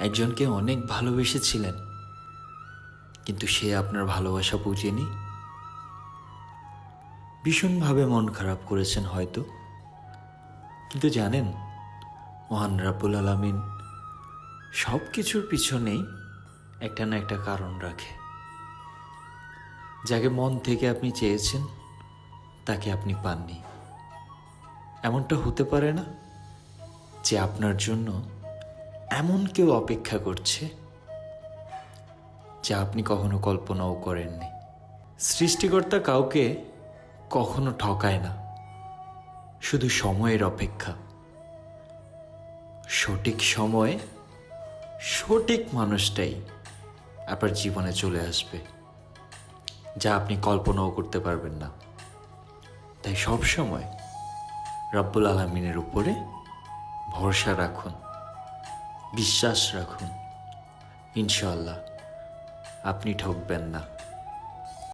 একজনকে অনেক ভালোবেসেছিলেন। কিন্তু সে আপনার ভালোবাসা বুঝেনি। ভীষণভাবে মন খারাপ করেছেন হয়তো। কিন্তু জানেন, মহান রাব্বুল আলামিন সব কিছুর পিছনেই একটা না একটা কারণ রাখে। যাকে মন থেকে আপনি চেয়েছেন, তাকে আপনি পাননি। এমনটা হতে পারে না যে আপনার জন্য এমন কেউ অপেক্ষা করছে যা আপনি কখনো কল্পনাও করেননি। সৃষ্টিকর্তা কাউকে কখনো ঠকায় না। শুধু সময়ের অপেক্ষা। সঠিক সময়ে সঠিক মানুষটাই আপনার জীবনে চলে আসবে, যা আপনি কল্পনাও করতে পারবেন না। তাই সব সময় রব্বুল আলমিনের উপরে ভরসা রাখুন। বিশ্বাস রাখুন। ইনশাল্লাহ আপনি ঠকবেন না।